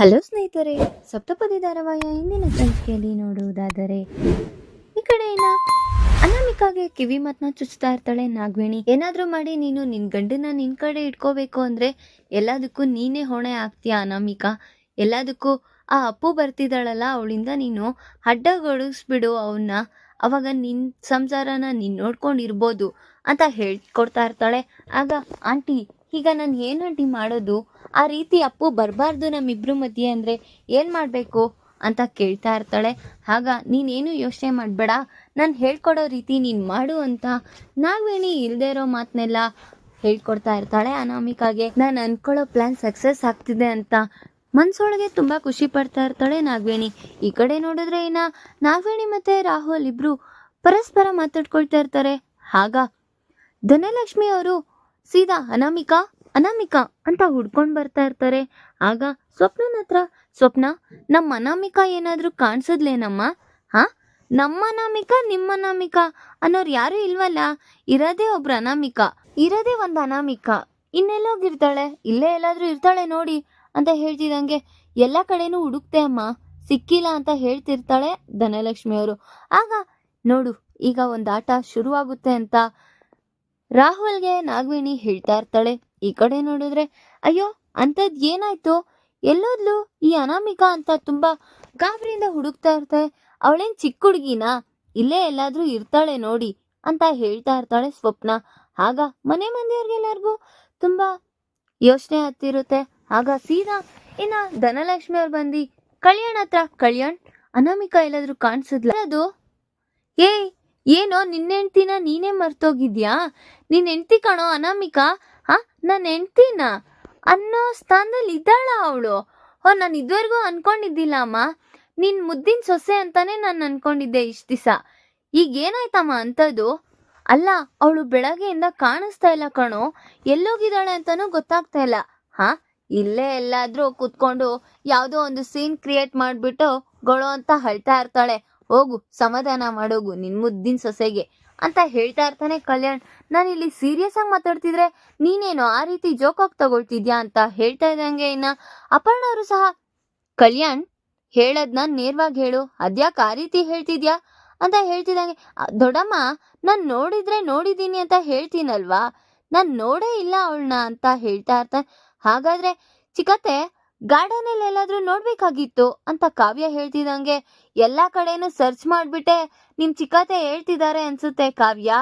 Hello ಸ್ನೇಹಿತರೆ, ಸಪ್ತಪದಿ ಧಾರಾವಾಹಿಯ ಇಂದಿನ ಸಂಚಿಕೆಯಲ್ಲಿ ನೋಡುವುದಾದರೆ, ಈ ಕಡೆಯಿಂದ ಅನಾಮಿಕಾಗೆ ಕಿವಿ ಮಾತನ್ನ ಚುಚ್ತಾ ಇರ್ತಾಳೆ ನಾಗವೇಣಿ. ಏನಾದ್ರೂ ಮಾಡಿ ನೀನು ನಿನ್ ಗಂಡನ ನಿನ್ ಕಡೆ ಇಟ್ಕೋಬೇಕು ಅಂದ್ರೆ ಎಲ್ಲದಕ್ಕೂ ನೀನೇ ಹೊಣೆ ಆಗ್ತೀಯ ಅನಾಮಿಕಾ. ಎಲ್ಲದಕ್ಕೂ ಆ ಅಪ್ಪು ಬರ್ತಿದ್ದಾಳಲ್ಲ, ಅವಳಿಂದ ನೀನು ಅಡ್ಡಗೊಳಿಸ್ಬಿಡು ಅವನ್ನ ಅವಾಗ ನಿನ್ ಸಂಸಾರನ ನೀನ್ ನೋಡ್ಕೊಂಡಿರ್ಬೋದು ಅಂತ ಹೇಳ್ಕೊಡ್ತಾ ಇರ್ತಾಳೆ. ಆಗ ಆಂಟಿ ಈಗ ನಾನು ಏನು ಅಡ್ಡಿ ಮಾಡೋದು? ಆ ರೀತಿ ಅಪ್ಪು ಬರಬಾರ್ದು ನಮ್ಮಿಬ್ಬರು ಮಧ್ಯೆ ಅಂದರೆ ಏನು ಮಾಡಬೇಕು? ಅಂತ ಕೇಳ್ತಾ ಇರ್ತಾಳೆ. ಆಗ ನೀನೇನು ಯೋಚನೆ ಮಾಡಬೇಡ? ನಾನು ಹೇಳ್ಕೊಡೋ ರೀತಿ ನೀನು ಮಾಡು ಅಂತ ನಾಗವೇಣಿ ಇಲ್ಲದೆ ಇರೋ ಮಾತನ್ನೆಲ್ಲ ಹೇಳ್ಕೊಡ್ತಾ ಇರ್ತಾಳೆ ಅನಾಮಿಕಾಗೆ. ನಾನು ಅಂದ್ಕೊಳ್ಳೋ ಪ್ಲ್ಯಾನ್ ಸಕ್ಸಸ್ ಆಗ್ತಿದೆ ಅಂತ ಮನ್ಸೊಳಗೆ ತುಂಬ ಖುಷಿ ಪಡ್ತಾ ಇರ್ತಾಳೆ ನಾಗವೇಣಿ. ಈ ಕಡೆ ನೋಡಿದ್ರೆ ಇನ್ನ ನಾಗವೇಣಿ ಮತ್ತೆ ರಾಹುಲ್ ಇಬ್ರು ಪರಸ್ಪರ ಮಾತಾಡ್ಕೊಳ್ತಾ ಇರ್ತಾರೆ. ಆಗ ಧನಲಕ್ಷ್ಮಿ ಅವರು ಸೀದಾ ಅನಾಮಿಕಾ ಅನಾಮಿಕಾ ಅಂತ ಹುಡ್ಕೊಂಡು ಬರ್ತಾ ಇರ್ತಾರೆ. ಆಗ ಸ್ವಪ್ನನ ಹತ್ರ, ಸ್ವಪ್ನ, ನಮ್ಮ ಅನಾಮಿಕಾ ಏನಾದರೂ ಕಾಣಿಸಿದ್ಲೇನಮ್ಮ? ಹಾ? ನಮ್ಮ ಅನಾಮಿಕಾ, ನಿಮ್ಮ ಅನಾಮಿಕಾ? ಅನ್ನೋರು ಯಾರೂ ಇಲ್ವಲ್ಲ? ಇರೋದೇ ಒಬ್ರು ಅನಾಮಿಕಾ, ಇರೋದೇ ಒಂದು ಅನಾಮಿಕಾ. ಇನ್ನೆಲ್ಲೋಗಿರ್ತಾಳೆ ಇಲ್ಲೇ ಎಲ್ಲಾದ್ರೂ ಇರ್ತಾಳೆ ನೋಡಿ ಅಂತ ಹೇಳ್ತಿದ್ದಂಗೆ ಎಲ್ಲ ಕಡೆನೂ ಹುಡುಕ್ತೆ ಅಮ್ಮ. ಸಿಕ್ಕಿಲ್ಲ ಅಂತ ಹೇಳ್ತಿರ್ತಾಳೆ ಧನಲಕ್ಷ್ಮಿ ಅವರು. ಆಗ ನೋಡು, ಈಗ ಒಂದು ಆಟ ಶುರುವಾಗುತ್ತೆ ಅಂತ ರಾಹುಲ್ಗೆ ನಾಗವೇಣಿ ಹೇಳ್ತಾ ಇರ್ತಾಳೆ. ಈ ಕಡೆ ನೋಡಿದ್ರೆ, ಅಯ್ಯೋ ಅಂಥದ್ದು ಏನಾಯ್ತು? ಎಲ್ಲೋದ್ಲು ಈ ಅನಾಮಿಕಾ ಅಂತ ತುಂಬಾ ಗಾಬರಿಯಿಂದ ಹುಡುಕ್ತಾ ಇರ್ತಾಳೆ. ಅವಳೇನ್ ಚಿಕ್ಕ ಹುಡುಗಿನಾ? ಇಲ್ಲೇ ಎಲ್ಲಾದ್ರೂ ಇರ್ತಾಳೆ ನೋಡಿ ಅಂತ ಹೇಳ್ತಾ ಇರ್ತಾಳೆ ಸ್ವಪ್ನ. ಆಗ ಮನೆ ಮಂದಿಯವ್ರಿಗೆಲ್ಲರಿಗೂ ತುಂಬಾ ಯೋಚನೆ ಹತ್ತಿರುತ್ತೆ ಆಗ ಸೀದಾ ಇನ್ನ ಧನಲಕ್ಷ್ಮಿ ಅವ್ರು ಬಂದು, ಕಲ್ಯಾಣ್ ಹತ್ರ, ಕಲ್ಯಾಣ್, ಅನಾಮಿಕಾ ಎಲ್ಲಾದ್ರೂ ಕಾಣಿಸಿದ್ಲ? ಅದು, ಏಯ್ ಏನೋ ನಿನ್ನ ಹೆಂಡ್ತಿನ ನೀನೇ ಮರ್ತೋಗಿದ್ಯಾ? ನಿನ್ನ ಹೆಂಡ್ತಿ ಕಣೋ ಅನಾಮಿಕಾ? ಹಾ? ನನ್ನ ಹೆಂಡ್ತಿನ? ಅನ್ನೋ ಸ್ಥಾನದಲ್ಲಿ ಇದ್ದಾಳ ಅವಳು. ಓ ನಾನು ಇದುವರೆಗೂ ಅನ್ಕೊಂಡಿದ್ದಿಲ್ಲ ಅಮ್ಮ. ನಿನ್ ಮುದ್ದಿನ ಸೊಸೆ ಅಂತಾನೆ ನಾನು ಅನ್ಕೊಂಡಿದ್ದೆ ಇಷ್ಟು ದಿವಸ. ಈಗ ಏನಾಯ್ತಮ್ಮ ಅಂಥದ್ದು ಅಲ್ಲ, ಅವಳು ಬೆಳಗ್ಗೆಯಿಂದ ಕಾಣಿಸ್ತಾ ಇಲ್ಲ ಕಣೋ. ಎಲ್ಲೋಗಿದ್ದಾಳೆ ಅಂತಾನೂ ಗೊತ್ತಾಗ್ತಾ ಇಲ್ಲ. ಹಾ? ಇಲ್ಲೇ ಎಲ್ಲಾದ್ರೂ ಕೂತ್ಕೊಂಡು ಯಾವುದೋ ಒಂದು ಸೀನ್ ಕ್ರಿಯೇಟ್ ಮಾಡ್ಬಿಟ್ಟು ಗೊಳೋ ಅಂತ ಹಳ್ತಾ ಇರ್ತಾಳೆ. ಹೋಗು ಸಮಾಧಾನ ಮಾಡೋಗು ನಿನ್ ಮುದ್ದಿನ ಸೊಸೆಗೆ ಅಂತ ಹೇಳ್ತಾ ಇರ್ತಾನೆ ಕಲ್ಯಾಣ್. ನಾನು ಇಲ್ಲಿ ಸೀರಿಯಸ್ ಆಗಿ ಮಾತಾಡ್ತಿದ್ರೆ ನೀನೇನೋ ಆ ರೀತಿ ಜೋಕಾಗಿ ತಗೊಳ್ತಿದ್ಯಾ ಅಂತ ಹೇಳ್ತಾ ಇದ್ದಂಗೆ ಇನ್ನ ಅಪರ್ಣ ಅವರು ಸಹ ಕಲ್ಯಾಣ್ ಹೇಳದ್ನ ನೇರವಾಗಿ ಹೇಳು. ಅದ್ಯಾಕೆ ಆ ರೀತಿ ಹೇಳ್ತಿದ್ಯಾ? ಅಂತ ಹೇಳ್ತಿದ್ದಂಗೆ "ಆ, ದೊಡ್ಡಮ್ಮ ನಾನು ನೋಡಿದ್ರೆ ನೋಡಿದೀನಿ ಅಂತ ಹೇಳ್ತೀನಲ್ವಾ? ನಾನು ನೋಡೇ ಇಲ್ಲ ಅವಳನ್ನ ಅಂತ ಹೇಳ್ತಾ ಇರ್ತಾನೆ. ಹಾಗಾದ್ರೆ ಚಿಕ್ಕತ್ತೆ ಗಾರ್ಡನ್ ಅಲ್ಲಿ ಎಲ್ಲಾದ್ರೂ ನೋಡ್ಬೇಕಾಗಿತ್ತು ಅಂತ ಕಾವ್ಯ ಹೇಳ್ತಿದಂಗೆ ಎಲ್ಲಾ ಕಡೆನೂ ಸರ್ಚ್ ಮಾಡ್ಬಿಟ್ಟೆ. ನಿಮ್ ಚಿಕ್ಕತೆ ಹೇಳ್ತಿದ್ದಾರೆ ಅನ್ಸುತ್ತೆ ಕಾವ್ಯ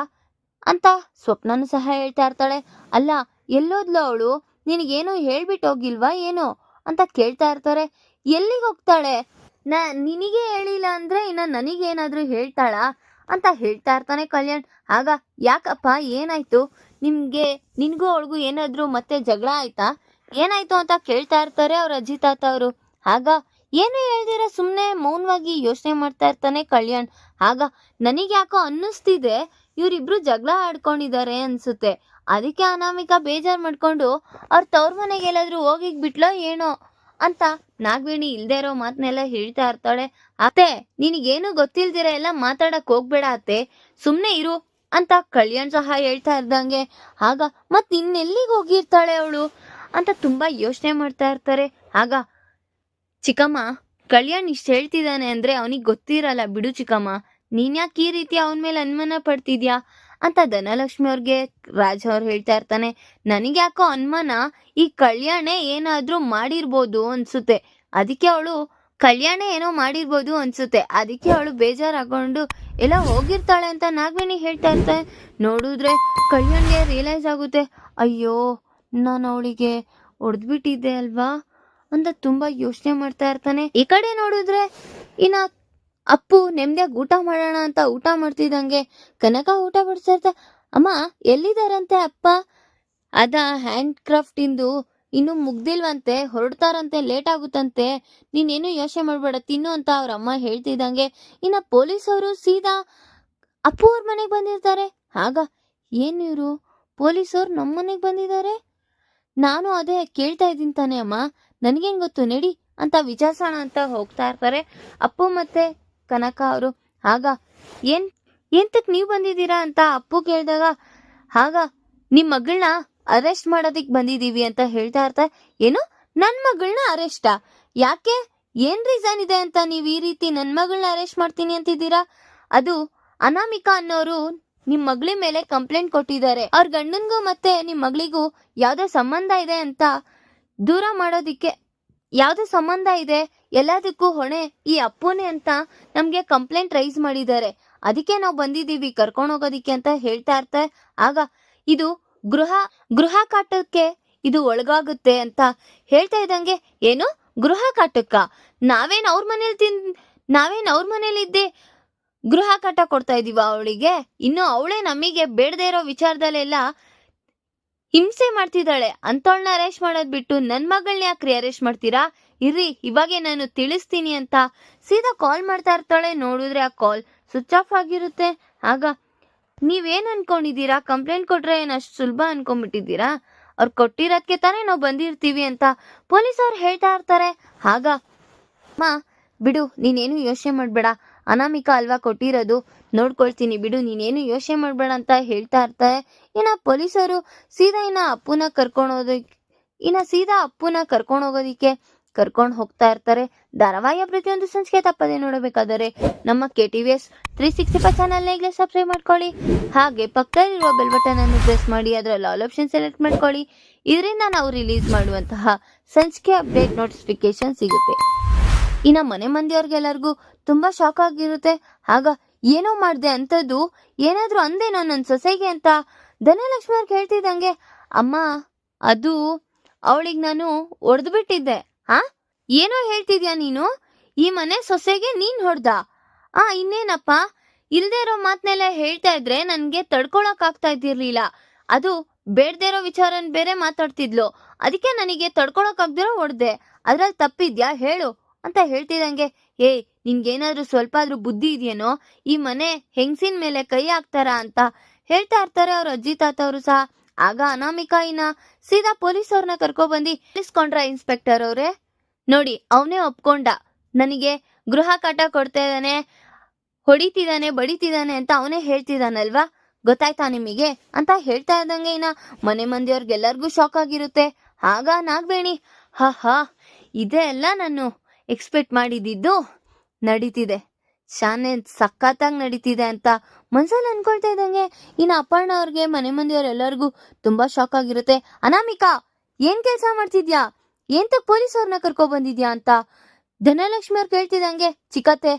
ಅಂತ ಸ್ವಪ್ನನು ಸಹ ಹೇಳ್ತಾ ಇರ್ತಾಳೆ. ಅಲ್ಲ, ಎಲ್ಲೋದ್ಲು ಅವಳು? ನಿನಗೇನು ಹೇಳ್ಬಿಟ್ಟು ಹೋಗಿಲ್ವಾ ಏನು ಅಂತ ಕೇಳ್ತಾ ಇರ್ತಾರೆ. ಎಲ್ಲಿಗೆ ಹೋಗ್ತಾಳೆ? ನಾ, ನಿನಗೆ ಹೇಳಿಲ್ಲ ಅಂದ್ರೆ ಇನ್ನ ನನಗೇನಾದ್ರೂ ಹೇಳ್ತಾಳಾ ಅಂತ ಹೇಳ್ತಾ ಇರ್ತಾನೆ ಕಲ್ಯಾಣ್. ಆಗ, ಯಾಕಪ್ಪ ಏನಾಯ್ತು? ನಿಮ್ಗೆ, ನಿನ್ಗೂ ಅವಳಿಗೂ ಏನಾದ್ರೂ ಮತ್ತೆ ಜಗಳ ಆಯ್ತಾ? ಏನಾಯ್ತು ಅಂತ ಕೇಳ್ತಾ ಇರ್ತಾರೆ ಅವ್ರ ಅಜ್ಜಿ ತಾತ ಅವರು. ಆಗ ಏನು ಹೇಳ್ದಿರ ಸುಮ್ಮನೆ ಮೌನವಾಗಿ ಯೋಚನೆ ಮಾಡ್ತಾ ಇರ್ತಾನೆ ಕಲ್ಯಾಣ್. ಆಗ ನನಗೆ ಯಾಕೋ ಅನ್ನಿಸ್ತಿದೆ, ಇವರಿಬ್ರು ಜಗಳ ಆಡ್ಕೊಂಡಿದ್ದಾರೆ ಅನ್ಸುತ್ತೆ. ಅದಕ್ಕೆ ಅನಾಮಿಕಾ ಬೇಜಾರ್ ಮಾಡ್ಕೊಂಡು ಅವ್ರ ತವ್ರ ಮನೆಗೆ ಎಲ್ಲಾದ್ರೂ ಹೋಗಿ ಬಿಟ್ಲೋ ಏನೋ ಅಂತ ನಾಗವೇಣಿ ಇಲ್ದೇ ಇರೋ ಮಾತನ್ನೆಲ್ಲ ಹೇಳ್ತಾ ಇರ್ತಾಳೆ. ಅತ್ತೆ, ನಿನಗೇನು ಗೊತ್ತಿಲ್ದಿರ ಎಲ್ಲ ಮಾತಾಡಕ್ ಹೋಗ್ಬೇಡ ಅತ್ತೆ. ಸುಮ್ಮನೆ ಇರು ಅಂತ ಕಲ್ಯಾಣ್ ಸಹ ಹೇಳ್ತಾ ಇದ್ದಂಗೆ. ಆಗ ಮತ್ ಇನ್ನೆಲ್ಲಿಗೆ ಹೋಗಿರ್ತಾಳೆ ಅವಳು? ಅಂತ ತುಂಬಾ ಯೋಚನೆ ಮಾಡ್ತಾ ಇರ್ತಾರೆ. ಆಗ ಚಿಕ್ಕಮ್ಮ, ಕಲ್ಯಾಣ್ ಇಷ್ಟು ಹೇಳ್ತಿದ್ದಾನೆ ಅಂದ್ರೆ ಅವನಿಗೆ ಗೊತ್ತಿರಲ್ಲ ಬಿಡು ಚಿಕ್ಕಮ್ಮ. ನೀನ್ ಯಾಕೆ ಈ ರೀತಿ ಅವನ ಮೇಲೆ ಅನುಮಾನ ಪಡ್ತಿದ್ಯಾ? ಅಂತ ಧನಲಕ್ಷ್ಮಿ ಅವ್ರಿಗೆ ರಾಜ ಅವ್ರು ಹೇಳ್ತಾ ಇರ್ತಾನೆ. ನನಗೆ ಯಾಕೋ ಅನುಮಾನ? ಈ ಕಲ್ಯಾಣೆ ಏನಾದರೂ ಮಾಡಿರ್ಬೋದು ಅನ್ಸುತ್ತೆ. ಅದಕ್ಕೆ ಅವಳು ಕಲ್ಯಾಣ ಏನೋ ಮಾಡಿರ್ಬೋದು ಅನ್ಸುತ್ತೆ. ಅದಕ್ಕೆ ಅವಳು ಬೇಜಾರಾಕೊಂಡು ಎಲ್ಲ ಹೋಗಿರ್ತಾಳೆ ಅಂತ ನಾಗವೇಣಿ ಹೇಳ್ತಾ ಇರ್ತಾನೆ ನೋಡಿದ್ರೆ ಕಲ್ಯಾಣ್ಗೆ ರಿಯಲೈಸ್ ಆಗುತ್ತೆ. ಅಯ್ಯೋ ನಾನು ಅವಳಿಗೆ ಹೊಡೆದ್ಬಿಟ್ಟಿದ್ದೆ ಅಲ್ವಾ? ಅಂತ ತುಂಬಾ ಯೋಚನೆ ಮಾಡ್ತಾ ಇರ್ತಾನೆ. ಈ ಕಡೆ ನೋಡಿದ್ರೆ ಇನ್ನ ಅಪ್ಪು ನೆಮ್ಮದಿಯಾಗಿ ಊಟ ಮಾಡೋಣ ಅಂತ ಊಟ ಮಾಡ್ತಿದ್ದಂಗೆ ಕನಕ ಊಟ ಬಡಿಸ್ತಾ ಅಮ್ಮ ಎಲ್ಲಿದಾರಂತೆ ಅಪ್ಪ? ಅದ ಹ್ಯಾಂಡ್ ಕ್ರಾಫ್ಟ್ ಇಂದು ಇನ್ನು ಮುಗ್ದಿಲ್ವಂತೆ, ಹೊರಡ್ತಾರಂತೆ, ಲೇಟ್ ಆಗುತ್ತಂತೆ. ನೀನೇನು ಯೋಚನೆ ಮಾಡಬೇಡ, ತಿನ್ನು ಅಂತ ಅವ್ರ ಅಮ್ಮ ಹೇಳ್ತಿದ್ದಂಗೆ. ಇನ್ನ ಪೊಲೀಸವರು ಸೀದಾ ಅಪ್ಪು ಅವ್ರ ಮನೆಗೆ ಬಂದಿರ್ತಾರೆ. ಆಗ, ಏನು ಇವರು? ಪೊಲೀಸವ್ರು ನಮ್ಮ ಮನೆಗೆ ಬಂದಿದ್ದಾರೆ? ನಾನು ಅದೇ ಕೇಳ್ತಾ ಇದ್ದೀನಿ ತಾನೇ ಅಮ್ಮ. ನನಗೇನು ಗೊತ್ತು, ನಡಿ ಅಂತ ವಿಚಾರಿಸೋಣ ಅಂತ ಹೋಗ್ತಾ ಇರ್ತಾರೆ. ಅಪ್ಪು ಮತ್ತೆ ಕನಕ ಅವರು ಆಗ ಏನ್ ಎಂತಕ್ಕೆ ನೀವು ಬಂದಿದ್ದೀರಾ? ಅಂತ ಅಪ್ಪು ಕೇಳಿದಾಗ ಆಗ ನಿಮ್ಮ ಮಗಳನ್ನ ಅರೆಸ್ಟ್ ಮಾಡೋದಕ್ಕೆ ಬಂದಿದ್ದೀವಿ ಅಂತ ಹೇಳ್ತಾ ಇರ್ತಾರೆ ಏನು? ನನ್ನ ಮಗಳನ್ನ ಅರೆಸ್ಟಾ ಯಾಕೆ? ಏನ್ ರೀಸನ್ ಇದೆ ಅಂತ ನೀವು ಈ ರೀತಿ ನನ್ನ ಮಗಳನ್ನ ಅರೆಸ್ಟ್ ಮಾಡ್ತೀನಿ ಅಂತಿದ್ದೀರಾ? ಅದು ಅನಾಮಿಕಾ ಅನ್ನೋರು ನಿಮ್ ಮಗಳ ಮೇಲೆ ಕಂಪ್ಲೇಂಟ್ ಕೊಟ್ಟಿದ್ದಾರೆ. ಅವ್ರ ಗಂಡನ್ಗೂ ಮತ್ತೆ ನಿಮ್ ಮಗಳಿಗೂ ಯಾವ್ದೋ ಸಂಬಂಧ ಇದೆ ಅಂತ ದೂರ ಮಾಡೋದಿಕ್ಕೆ ಯಾವ್ದೋ ಸಂಬಂಧ ಇದೆ, ಎಲ್ಲದಕ್ಕೂ ಹೊಣೆ ಈ ಅಪ್ಪುನೇ ಅಂತ ನಮ್ಗೆ ಕಂಪ್ಲೇಂಟ್ ರೈಸ್ ಮಾಡಿದ್ದಾರೆ. ಅದಕ್ಕೆ ನಾವು ಬಂದಿದ್ದೀವಿ, ಕರ್ಕೊಂಡು ಹೋಗೋದಿಕ್ಕೆ ಅಂತ ಹೇಳ್ತಾ ಇರ್ತಾರೆ ಆಗ ಇದು ಗೃಹ ಗೃಹ ಕಾಟಕ್ಕೆ ಇದು ಒಳಗಾಗುತ್ತೆ ಅಂತ ಹೇಳ್ತಾ ಇದ್ದಂಗೆ, ಏನು? ಗೃಹ ಕಾಟಕ್ಕ? ನಾವೇನ್ ಅವ್ರ ಮನೇಲಿ ತಿನ್, ನಾವೇನ್ ಅವ್ರ ಮನೇಲಿ ಇದ್ದೆ ಗೃಹ ಕಟ್ಟ ಕೊಡ್ತಾ ಇದೀವ ಅವಳಿಗೆ. ಇನ್ನು ಅವಳೇ ನಮಗೆ ಬೇಡದೇ ಇರೋ ವಿಚಾರದಲ್ಲೆಲ್ಲ ಹಿಂಸೆ ಮಾಡ್ತಿದ್ದಾಳೆ. ಅಂತವಳನ್ನ ಅರೆಸ್ಟ್ ಮಾಡೋದ್ ಬಿಟ್ಟು ನನ್ ಮಗಳನ್ನ ಯಾಕ್ರಿ ಅರೆಸ್ಟ್ ಮಾಡ್ತೀರಾ? ಇರ್ರಿ, ಇವಾಗೆ ನಾನು ತಿಳಿಸ್ತೀನಿ ಅಂತ ಸೀದಾ ಕಾಲ್ ಮಾಡ್ತಾ ಇರ್ತಾಳೆ. ನೋಡಿದ್ರೆ ಆ ಕಾಲ್ ಸ್ವಿಚ್ ಆಫ್ ಆಗಿರುತ್ತೆ. ಆಗ ನೀವೇನ್ ಅನ್ಕೊಂಡಿದ್ದೀರಾ? ಕಂಪ್ಲೇಂಟ್ ಕೊಟ್ರೆ ಏನ್ ಅಷ್ಟು ಸುಲಭ ಅನ್ಕೊಂಡ್ಬಿಟ್ಟಿದ್ದೀರಾ? ಅವ್ರು ಕೊಟ್ಟಿರೋದಕ್ಕೆ ತಾನೇ ನಾವು ಬಂದಿರ್ತೀವಿ ಅಂತ ಪೊಲೀಸ್ ಅವ್ರು ಹೇಳ್ತಾ ಇರ್ತಾರೆ. ಆಗ ಮಾ ಬಿಡು, ನೀನೇನು ಯೋಚನೆ ಮಾಡಬೇಡ. ಅನಾಮಿಕಾ ಅಲ್ವಾ ಕೊಟ್ಟಿರೋದು? ನೋಡ್ಕೊಳ್ತೀನಿ ಬಿಡು, ನೀನೇನು ಯೋಚನೆ ಮಾಡಬೇಡ ಅಂತ ಹೇಳ್ತಾ ಇರ್ತಾರೆ ಇನ್ನ ಪೊಲೀಸರು ಸೀದಾ ಇನ್ನ ಅಪ್ಪುನ ಕರ್ಕೊಂಡು ಇನ್ನು ಸೀದಾ ಅಪ್ಪುನ ಕರ್ಕೊಂಡು ಹೋಗೋದಿಕ್ಕೆ ಕರ್ಕೊಂಡು ಹೋಗ್ತಾ ಇರ್ತಾರೆ. ಧಾರಾವಾಹಿಯ ಪ್ರತಿಯೊಂದು ಸಂಚಿಕೆ ತಪ್ಪದೆ ನೋಡಬೇಕಾದರೆ ನಮ್ಮ K T V S three sixty five ಚಾನಲ್ನ ಈಗಲೇ ಸಬ್ಸ್ಕ್ರೈಬ್ ಮಾಡ್ಕೊಳ್ಳಿ. ಹಾಗೆ ಪಕ್ಕದಲ್ಲಿರುವ ಬೆಲ್ ಬಟನ್ ಅನ್ನು ಪ್ರೆಸ್ ಮಾಡಿ, ಅದರಲ್ಲಿ ಆಲ್ ಆಪ್ಷನ್ ಸೆಲೆಕ್ಟ್ ಮಾಡ್ಕೊಳ್ಳಿ. ಇದರಿಂದ ನಾವು ರಿಲೀಸ್ ಮಾಡುವಂತಹ ಸಂಚಿಕೆ ಅಪ್ಡೇಟ್ ನೋಟಿಫಿಕೇಶನ್ ಸಿಗುತ್ತೆ. ಇನ್ನ ಮನೆ ಮಂದಿಯವ್ರಿಗೆಲ್ಲರಿಗೂ ತುಂಬಾ ಶಾಕ್ ಆಗಿರುತ್ತೆ. ಆಗ ಏನೋ ಮಾಡ್ದೆ ಅಂತದ್ದು ಏನಾದ್ರೂ ಅಂದೇನೋ ನನ್ನ ಸೊಸೆಗೆ ಅಂತ ಧನಲಕ್ಷ್ಮಿ ಅವ್ರಿಗೆ ಹೇಳ್ತಿದ್ದಂಗೆ ಅಮ್ಮ, ಅದು ಅವಳಿಗೆ ನಾನು ಒಡೆದು ಬಿಟ್ಟಿದ್ದೆ ಹಾ ಏನೋ ಹೇಳ್ತಿದ್ಯಾ ನೀನು? ಈ ಮನೆ ಸೊಸೆಗೆ ನೀನ್ ಹೊಡ್ದ? ಆ, ಇನ್ನೇನಪ್ಪ? ಇಲ್ದೇ ಇರೋ ಮಾತ್ನೆಲ್ಲ ಹೇಳ್ತಾ ಇದ್ರೆ ನನ್ಗೆ ತಡ್ಕೊಳಕ್ ಆಗ್ತಾ ಇದ್ದಿರ್ಲಿಲ್ಲ. ಅದು ಬೇಡದೇ ಇರೋ ವಿಚಾರನ್ ಬೇರೆ ಮಾತಾಡ್ತಿದ್ಲು. ಅದಕ್ಕೆ ನನಗೆ ತಡ್ಕೊಳಕ್ ಆಗ್ದಿರೋ ಹೊಡ್ದೆ ಅದ್ರಲ್ಲಿ ತಪ್ಪಿದ್ಯಾ? ಹೇಳು. ಅಂತ ಹೇಳ್ತಿದಂಗೆ ಏ ನಿನ್ಗೇನಾದ್ರೂ ಸ್ವಲ್ಪ ಆದ್ರೂ ಬುದ್ಧಿ ಇದೆಯೇನೋ? ಈ ಮನೆ ಹೆಂಗ್ಸಿನ ಮೇಲೆ ಕೈ ಹಾಕ್ತಾರ ಅಂತ ಹೇಳ್ತಾ ಇರ್ತಾರೆ ಅವ್ರ ಅಜ್ಜಿ ತಾತ ಅವರು ಸಹ. ಆಗ ಅನಾಮಿಕಾ ಸೀದಾ ಪೊಲೀಸ್ ಅವ್ರನ್ನ ಕರ್ಕೊಬಂದಿ ಇಸ್ಕೊಂಡ್ರ ಇನ್ಸ್ಪೆಕ್ಟರ್ ಅವ್ರೆ? ನೋಡಿ, ಅವನೇ ಒಪ್ಕೊಂಡ. ನನಗೆ ಗೃಹ ಕಾಟ ಕೊಡ್ತಾ ಇದ್ದಾನೆ ಹೊಡಿತಿದ್ದಾನೆ ಬಡಿತಿದ್ದಾನೆ ಅಂತ ಅವನೇ ಹೇಳ್ತಿದ್ದಾನಲ್ವಾ ಗೊತ್ತಾಯ್ತಾ ನಿಮಗೆ? ಅಂತ ಹೇಳ್ತಾ ಇದ್ದಂಗೆ ಇನ್ನ ಮನೆ ಮಂದಿಯವ್ರಿಗೆಲ್ಲರಿಗೂ ಶಾಕ್ ಆಗಿರುತ್ತೆ. ಆಗ ನಾಗ್ಬೇಣಿ ಹಾ ಹಾ, ಇದೆ ಅಲ್ಲ ನಾನು. ಎಕ್ಸ್ಪೆಕ್ಟ್ ಮಾಡಿದ್ದು ನಡೀತಿದೆ. ಶಾನೆ ಸಖತ್ತಾಗಿ ನಡೀತಿದೆ ಅಂತ ಮನ್ಸಲ್ಲಿ ಅನ್ಕೊಳ್ತಾ ಇದ್ದಂಗೆ ಇನ್ನು ಅಪ್ಪಣ್ಣ ಅವ್ರಿಗೆ, ಮನೆ ಮಂದಿಯವರೆಲ್ಲರಿಗೂ ತುಂಬಾ ಶಾಕ್ ಆಗಿರುತ್ತೆ. ಅನಾಮಿಕಾ, ಏನ್ ಕೆಲಸ ಮಾಡ್ತಿದ್ಯಾ? ಏಂತಕ್ ಪೊಲೀಸ್ ಅವ್ರನ್ನ ಬಂದಿದ್ಯಾ ಅಂತ ಧನಲಕ್ಷ್ಮಿ ಅವ್ರು ಕೇಳ್ತಿದ್ದಂಗೆ, ಚಿಕ್ಕತ್ತೆ,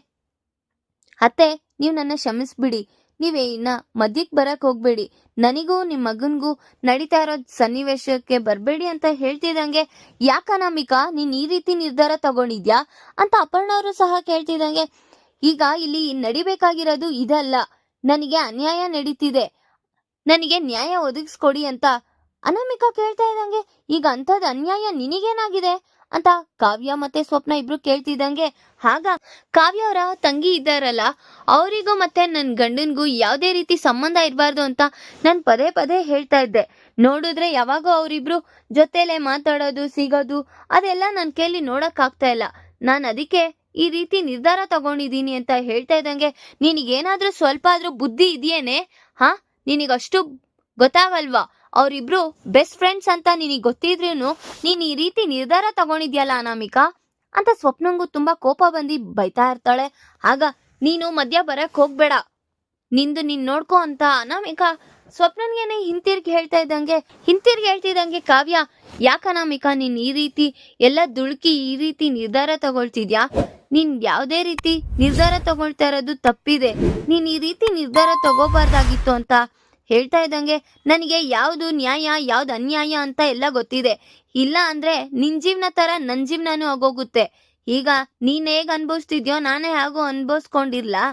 ಅತ್ತೆ, ನೀವು ನನ್ನ ಕ್ಷಮಿಸ್ಬಿಡಿ. ನೀವೇ ಇನ್ನ ಮದ್ಯಕ್ ಬರಕ್ ಹೋಗ್ಬೇಡಿ. ನನಗೂ ನಿಮ್ ಮಗನ್ಗೂ ನಡೀತಾ ಇರೋ ಸನ್ನಿವೇಶಕ್ಕೆ ಬರಬೇಡಿ ಅಂತ ಹೇಳ್ತಿದಂಗೆ ಯಾಕ ಅನಾಮಿಕಾ ನೀನ್ ಈ ರೀತಿ ನಿರ್ಧಾರ ತಗೊಂಡಿದ್ಯಾ? ಅಂತ ಅಪರ್ಣ ಅವರು ಸಹ ಕೇಳ್ತಿದಂಗೆ ಈಗ ಇಲ್ಲಿ ನಡಿಬೇಕಾಗಿರೋದು ಇದಲ್ಲ. ನನಗೆ ಅನ್ಯಾಯ ನಡೀತಿದೆ. ನನಗೆ ನ್ಯಾಯ ಒದಗಿಸ್ಕೊಡಿ ಅಂತ. ಅನಾಮಿಕಾ ಕೇಳ್ತಾ ಇದ್ದಂಗೆ, ಈಗ ಅಂಥದ್ದು ಅನ್ಯಾಯ ನಿನಗೇನಾಗಿದೆ? ಅಂತ ಕಾವ್ಯ ಮತ್ತೆ ಸ್ವಪ್ನ ಇಬ್ರು ಕೇಳ್ತಿದ್ದಂಗೆ ಆಗ ಕಾವ್ಯ ಅವರ ತಂಗಿ ಇದ್ದಾರಲ್ಲ, ಅವರಿಗೂ ಮತ್ತೆ ನನ್ನ ಗಂಡನಿಗೂ ಯಾವುದೇ ರೀತಿ ಸಂಬಂಧ ಇರಬಾರ್ದು ಅಂತ ನಾನು ಪದೇ ಪದೇ ಹೇಳ್ತಾ ಇದ್ದೆ. ನೋಡಿದ್ರೆ ಯಾವಾಗೋ ಅವರಿಬ್ರು ಜೊತೆಲೆ ಮಾತಾಡೋದು, ಸಿಗೋದು, ಅದೆಲ್ಲ ನನ್ನ ಕೇಳಿ ನೋಡೋಕ್ಕಾಗ್ತಾ ಇಲ್ಲ. ನಾನು ಅದಕ್ಕೆ ಈ ರೀತಿ ನಿರ್ಧಾರ ತಗೊಂಡಿದ್ದೀನಿ ಅಂತ ಹೇಳ್ತಾ ಇದ್ದಂಗೆ ನಿನಗೇನಾದ್ರೂ ಸ್ವಲ್ಪ ಆದ್ರೂ ಬುದ್ಧಿ ಇದೆಯೇನೆ? ಹಾ? ನಿನಗಷ್ಟು ಗೊತ್ತಾಗಲ್ವಾ? ಅವರಿಬ್ರು ಬೆಸ್ಟ್ ಫ್ರೆಂಡ್ಸ್ ಅಂತ ನಿನಗೆ ಗೊತ್ತಿದ್ರೂ ನೀನ್ ಈ ರೀತಿ ನಿರ್ಧಾರ ತಗೊಂಡಿದ್ಯಲ್ಲ ಅನಾಮಿಕಾ? ಅಂತ ಸ್ವಪ್ನಂಗೂ ತುಂಬಾ ಕೋಪ ಬಂದು ಬೈತಾ ಇರ್ತಾಳೆ. ಆಗ ನೀನು ಮಧ್ಯ ಬರಕ್ ಹೋಗ್ಬೇಡ. ನಿಂದು ನೀನ್ ನೋಡ್ಕೋ ಅಂತ ಅನಾಮಿಕಾ ಸ್ವಪ್ನನ್ಗೇನೆ ಹಿಂತಿರ್ಗಿ ಹೇಳ್ತಾ ಇದ್ದಂಗೆ, ಹಿಂತಿರ್ಗಿ ಹೇಳ್ತಿದ್ದಂಗೆ ಕಾವ್ಯ, ಯಾಕ ಅನಾಮಿಕ ನೀನ್ ಈ ರೀತಿ ಎಲ್ಲ ದುಳುಕಿ ಈ ರೀತಿ ನಿರ್ಧಾರ ತಗೊಳ್ತಿದ್ಯಾ? ನೀನ್ ಯಾವುದೇ ರೀತಿ ನಿರ್ಧಾರ ತಗೊಳ್ತಾ ಇರೋದು ತಪ್ಪಿದೆ. ನೀನ್ ಈ ರೀತಿ ನಿರ್ಧಾರ ತಗೋಬಾರ್ದಾಗಿತ್ತು ಅಂತ ಹೇಳ್ತಾ ಇದ್ದಂಗೆ ನನಗೆ ಯಾವುದು ನ್ಯಾಯ, ಯಾವ್ದು ಅನ್ಯಾಯ ಅಂತ ಎಲ್ಲ ಗೊತ್ತಿದೆ. ಇಲ್ಲ ಅಂದ್ರೆ ನಿನ್ ಜೀವನ ತರ ನನ್ ಜೀವನನೂ ಆಗೋಗುತ್ತೆ. ಈಗ ನೀನ್ ಹೇಗ್ ಅನ್ಭವಿಸ್ತಿದ್ಯೋ ನಾನೇ ಹಾಗೂ ಅನ್ಭವಿಸ್ಕೊಂಡಿರ್ಲಾ.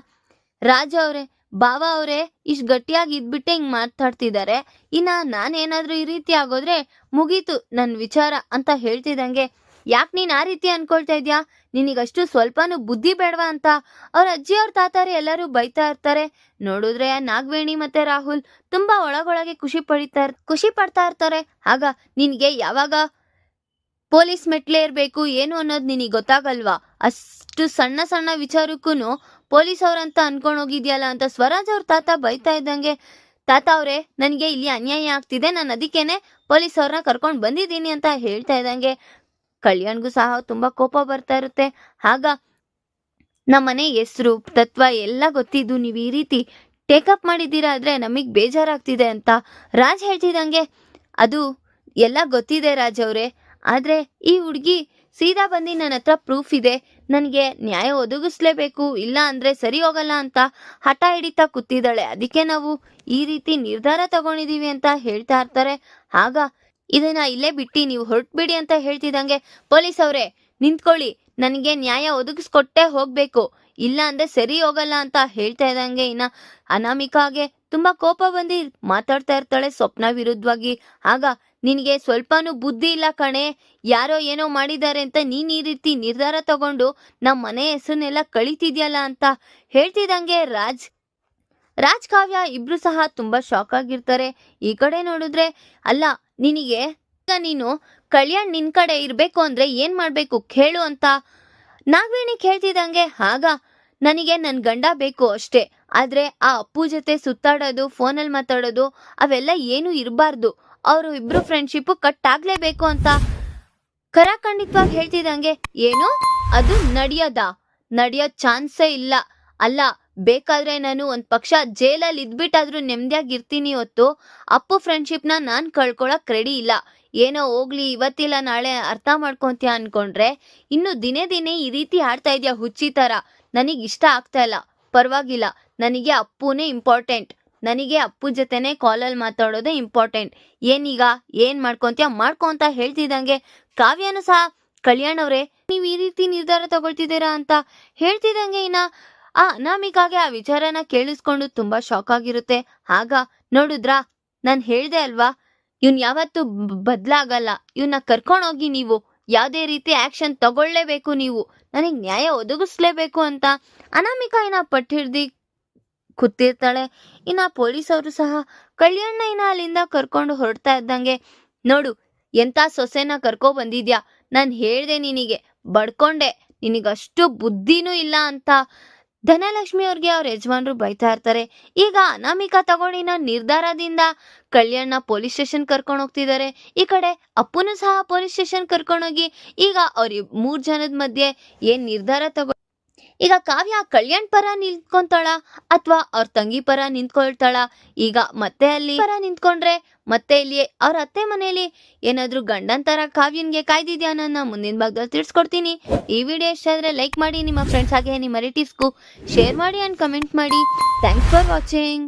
ರಾಜ ಅವ್ರೆ ಬಾವ ಅವರೇ, ಇಷ್ಟ್ ಗಟ್ಟಿಯಾಗಿ ಇದ್ಬಿಟ್ಟೆ ಹಿಂಗ್ ಮಾತಾಡ್ತಿದ್ದಾರೆ ಇನ್ನ ನಾನೇನಾದ್ರೂ ಈ ರೀತಿ ಆಗೋದ್ರೆ ಮುಗೀತು ನನ್ನ ವಿಚಾರ ಅಂತ ಹೇಳ್ತಿದಂಗೆ ಯಾಕ್ ನೀನು ಆ ರೀತಿ ಅನ್ಕೊಳ್ತಾ ಇದ್ಯಾ? ನಿನಗಷ್ಟು ಸ್ವಲ್ಪನೂ ಬುದ್ಧಿ ಬೇಡವಾ ಅಂತ? ಅವ್ರ ಅಜ್ಜಿ ಅವ್ರ ತಾತಾರಿ ಎಲ್ಲರೂ ಬೈತಾ ಇರ್ತಾರೆ. ನೋಡಿದ್ರೆ ನಾಗವೇಣಿ ಮತ್ತೆ ರಾಹುಲ್ ತುಂಬಾ ಒಳಗೊಳಗೆ ಖುಷಿ ಪಡಿತಾ ಖುಷಿ ಪಡ್ತಾ ಇರ್ತಾರೆ. ಆಗ ನಿನಗೆ ಯಾವಾಗ ಪೊಲೀಸ್ ಮೆಟ್ಲೇ ಇರಬೇಕು, ಏನು ಅನ್ನೋದು ನಿನಗೆ ಗೊತ್ತಾಗಲ್ವಾ? ಅಷ್ಟು ಸಣ್ಣ ಸಣ್ಣ ವಿಚಾರಕ್ಕೂ ಪೊಲೀಸ್ ಅವ್ರಂತ ಅನ್ಕೊಂಡ್ ಹೋಗಿದ್ಯಲ್ಲ ಅಂತ ಸ್ವರಾಜ್ ಅವ್ರ ತಾತ ಬೈತಾ ಇದ್ದಂಗೆ, ತಾತ ಅವರೇ, ನನಗೆ ಇಲ್ಲಿ ಅನ್ಯಾಯ ಆಗ್ತಿದೆ, ನಾನು ಅದಕ್ಕೇನೆ ಪೊಲೀಸ್ ಅವ್ರನ್ನ ಕರ್ಕೊಂಡು ಬಂದಿದ್ದೀನಿ ಅಂತ ಹೇಳ್ತಾ ಇದ್ದಂಗೆ. ಕಲ್ಯಾಣ್ಗೂ ಸಹ ತುಂಬಾ ಕೋಪ ಬರ್ತಾ ಇರುತ್ತೆ. ಆಗ ನಮ್ಮನೆ ಹೆಸರು, ತತ್ವ ಎಲ್ಲ ಗೊತ್ತಿದ್ದು ನೀವು ಈ ರೀತಿ ಟೇಕಪ್ ಮಾಡಿದ್ದೀರಾ ಆದ್ರೆ ನಮಗೆ ಬೇಜಾರಾಗ್ತಿದೆ ಅಂತ ರಾಜ್ ಹೇಳ್ತಿದ್ದಂಗೆ ಅದು ಎಲ್ಲ ಗೊತ್ತಿದೆ ರಾಜ್ ಅವರೇ. ಆದ್ರೆ ಈ ಹುಡುಗಿ ಸೀದಾ ಬಂದು ನನ್ನ ಹತ್ರ ಪ್ರೂಫ್ ಇದೆ. ನನಗೆ ನ್ಯಾಯ ಒದಗಿಸ್ಲೇಬೇಕು, ಇಲ್ಲ ಅಂದ್ರೆ ಸರಿ ಹೋಗಲ್ಲ ಅಂತ ಹಠ ಹಿಡಿತಾ ಕೂತಿದ್ದಾಳೆ. ಅದಕ್ಕೆ ನಾವು ಈ ರೀತಿ ನಿರ್ಧಾರ ತಗೊಂಡಿದೀವಿ ಅಂತ ಹೇಳ್ತಾ ಇರ್ತಾರೆ. ಆಗ ಇದನ್ನ ಇಲ್ಲೇ ಬಿಟ್ಟು, ನೀವು ಹೊರಟ್ಬಿಡಿ ಅಂತ ಹೇಳ್ತಿದ್ದಂಗೆ, ಪೊಲೀಸ್ ಅವರೇ, ನಿಂತ್ಕೊಳ್ಳಿ, ನನಗೆ ನ್ಯಾಯ ಒದಗಿಸ್ಕೊಟ್ಟೆ ಹೋಗ್ಬೇಕು. ಇಲ್ಲ ಅಂದ್ರೆ ಸರಿ ಹೋಗಲ್ಲ ಅಂತ ಹೇಳ್ತಾ ಇದ್ದಂಗೆ ಇನ್ನ ಅನಾಮಿಕಾಗೆ ತುಂಬಾ ಕೋಪ ಬಂದಿ ಮಾತಾಡ್ತಾ ಇರ್ತಾಳೆ ಸ್ವಪ್ನ ವಿರುದ್ಧವಾಗಿ. ಆಗ, ನಿನಗೆ ಸ್ವಲ್ಪನೂ ಬುದ್ಧಿ ಇಲ್ಲ ಕಣೆ, ಯಾರೋ ಏನೋ ಮಾಡಿದ್ದಾರೆ ಅಂತ ನೀನ್ ಈ ರೀತಿ ನಿರ್ಧಾರ ತಗೊಂಡು ನಮ್ಮ ಮನೆ ಹೆಸರನ್ನೆಲ್ಲ ಕಳೀತಿದ್ಯಲ್ಲ ಅಂತ? ಹೇಳ್ತಿದ್ದಂಗೆ ರಾಜ್ ರಾಜ್ ಕಾವ್ಯ ಇಬ್ರು ಸಹ ತುಂಬಾ ಶಾಕ್ ಆಗಿರ್ತಾರೆ. ಈ ಕಡೆ ನೋಡಿದ್ರೆ, ಅಲ್ಲ, ನಿನಗೆ ನೀನು ಕಲ್ಯಾಣ್ ನಿನ್ ಕಡೆ ಇರಬೇಕು ಅಂದ್ರೆ ಏನ್ ಮಾಡ್ಬೇಕು ಕೇಳು ಅಂತ ನಾಗವೇಣಿ ಕೇಳ್ತಿದ್ದಂಗೆ, ಆಗ, ನನಗೆ ನನ್ನ ಗಂಡ ಬೇಕು ಅಷ್ಟೇ. ಆದ್ರೆ ಆ ಅಪ್ಪು ಜೊತೆ ಸುತ್ತಾಡೋದು, ಫೋನಲ್ಲಿ ಮಾತಾಡೋದು, ಅವೆಲ್ಲ ಏನು ಇರಬಾರ್ದು. ಅವರು ಇಬ್ರು ಫ್ರೆಂಡ್ಶಿಪ್ ಕಟ್ ಆಗ್ಲೇಬೇಕು ಅಂತ ಕರಾಖಂಡಿತವಾಗಿ ಹೇಳ್ತಿದ್ದಂಗೆ, ಏನು? ಅದು ನಡೆಯದ. ನಡೆಯೋ ಚಾನ್ಸೇ ಇಲ್ಲ. ಅಲ್ಲ ಬೇಕಾದ್ರೆ ನಾನು ಒಂದ್ ಪಕ್ಷ ಜೈಲಲ್ಲಿ ಇದ್ಬಿಟ್ಟಾದ್ರೂ ನೆಮ್ಮದಿಯಾಗಿ ಇರ್ತೀನಿ ಹೊತ್ತು, ಅಪ್ಪು ಫ್ರೆಂಡ್ಶಿಪ್ನ ನಾನ್ ಕಳ್ಕೊಳಕ್ ರೆಡಿ ಇಲ್ಲ. ಏನೋ ಹೋಗ್ಲಿ, ಇವತ್ತಿಲ್ಲ, ನಾಳೆ ಅರ್ಥ ಮಾಡ್ಕೊಂತೀಯ ಅನ್ಕೊಂಡ್ರೆ, ಇನ್ನು ದಿನೇ ದಿನೇ ಈ ರೀತಿ ಆಡ್ತಾ ಇದೆಯಾ ಹುಚ್ಚಿ ತರ. ನನಗ್ ಇಷ್ಟ ಆಗ್ತಾ ಇಲ್ಲ. ಪರವಾಗಿಲ್ಲ. ನನಗೆ ಅಪ್ಪುನೇ ಇಂಪಾರ್ಟೆಂಟ್ ನನಗೆ ಅಪ್ಪು ಜೊತೆನೆ ಕಾಲಲ್ಲಿ ಮಾತಾಡೋದೇ ಇಂಪಾರ್ಟೆಂಟ್ ಏನೀಗ, ಏನ್ ಮಾಡ್ಕೊಂತೀಯ, ಮಾಡ್ಕೊ ಅಂತ ಹೇಳ್ತಿದ್ದಂಗೆ ಕಾವ್ಯನು ಸಹ, ಕಲ್ಯಾಣ್ ಅವ್ರೆ, ನೀವ್ ಈ ರೀತಿ ನಿರ್ಧಾರ ತಗೊಳ್ತಿದ್ದೀರಾ ಅಂತ ಹೇಳ್ತಿದ್ದಂಗೆ ಇನ್ನ ಆ ಅನಾಮಿಕಾಗೆ ಆ ವಿಚಾರನ ಕೇಳಿಸ್ಕೊಂಡು ತುಂಬಾ ಶಾಕ್ ಆಗಿರುತ್ತೆ. ಆಗ ನೋಡುದ್ರಾ ನಾನ್ ಹೇಳ್ದೆ ಅಲ್ವಾ? ಇವ್ನ್ ಯಾವತ್ತೂ ಬದ್ಲಾಗಲ್ಲ. ಇವ್ನ ಕರ್ಕೊಂಡೋಗಿ ನೀವು ಯಾವುದೇ ರೀತಿ ಆಕ್ಷನ್ ತಗೊಳ್ಳೇಬೇಕು ನೀವು. ನನಗೆ ನ್ಯಾಯ ಒದಗಿಸ್ಲೇಬೇಕು ಅಂತ. ಅನಾಮಿಕಾ ಏನ ಪಟ್ಟು ಕೂತಿರ್ತಾಳೆ. ಇನ್ನ ಪೊಲೀಸ್ ಅವರು ಸಹ ಕಲ್ಯಾಣ್ನ ಇನ್ನ ಅಲ್ಲಿಂದ ಕರ್ಕೊಂಡು ಹೊರಡ್ತಾ ಇದ್ದಂಗೆ, ನೋಡು, ಎಂತ ಸೊಸೆನ ಕರ್ಕೊ ಬಂದಿದ್ಯಾ? ನಾನು ಹೇಳ್ದೆ ನಿನಗೆ, ಬಡ್ಕೊಂಡೆ. ನಿನಗಷ್ಟು ಬುದ್ಧಿನೂ ಇಲ್ಲ ಅಂತ. ಧನಲಕ್ಷ್ಮಿ ಅವ್ರಿಗೆ ಅವ್ರ ಯಜಮಾನ್ರು ಬೈತಾ ಇರ್ತಾರೆ. ಈಗ ಅನಾಮಿಕಾ ತಗೊಂಡಿನ ನಿರ್ಧಾರದಿಂದ ಕಲ್ಯಾಣ ಪೊಲೀಸ್ ಸ್ಟೇಷನ್ ಕರ್ಕೊಂಡು ಹೋಗ್ತಿದ್ದಾರೆ ಈ ಕಡೆ ಅಪ್ಪನೂ ಸಹ ಪೊಲೀಸ್ ಸ್ಟೇಷನ್ ಕರ್ಕೊಂಡೋಗಿ ಈಗ ಅವ್ರ ಮೂರ್ ಜನದ ಮಧ್ಯೆ ಏನ್ ನಿರ್ಧಾರ ತಗೊ ಈಗ ಕಾವ್ಯ ಕಲ್ಯಾಣ್ ಪರ ನಿಂತ್ಕೊಂತಾಳ ಅಥವಾ ಅವ್ರ ತಂಗಿ ಪರ ನಿಂತ್ಕೊಳ್ತಾಳ? ಈಗ ಮತ್ತೆ ಅಲ್ಲಿ ಪರ ನಿಂತ್ಕೊಂಡ್ರೆ ಮತ್ತೆ ಇಲ್ಲಿ ಅವ್ರ ಅತ್ತೆ ಮನೆಯಲ್ಲಿ ಏನಾದ್ರೂ ಗಂಡನ್ ತರ ಕಾವ್ಯನ್ಗೆ ಕಾಯ್ದಿದ್ಯಾ? ನನ್ನ ಮುಂದಿನ ಭಾಗದಲ್ಲಿ ತಿಳಿಸ್ಕೊಡ್ತೀನಿ. ಈ ವಿಡಿಯೋ ಇಷ್ಟ ಆದ್ರೆ ಲೈಕ್ ಮಾಡಿ, ನಿಮ್ಮ ಫ್ರೆಂಡ್ಸ್ ಹಾಗೆ ನಿಮ್ಮ ರಿಲೇಟಿವ್ಸ್ಗೂ ಶೇರ್ ಮಾಡಿ ಅಂಡ್ ಕಮೆಂಟ್ ಮಾಡಿ. Thanks for watching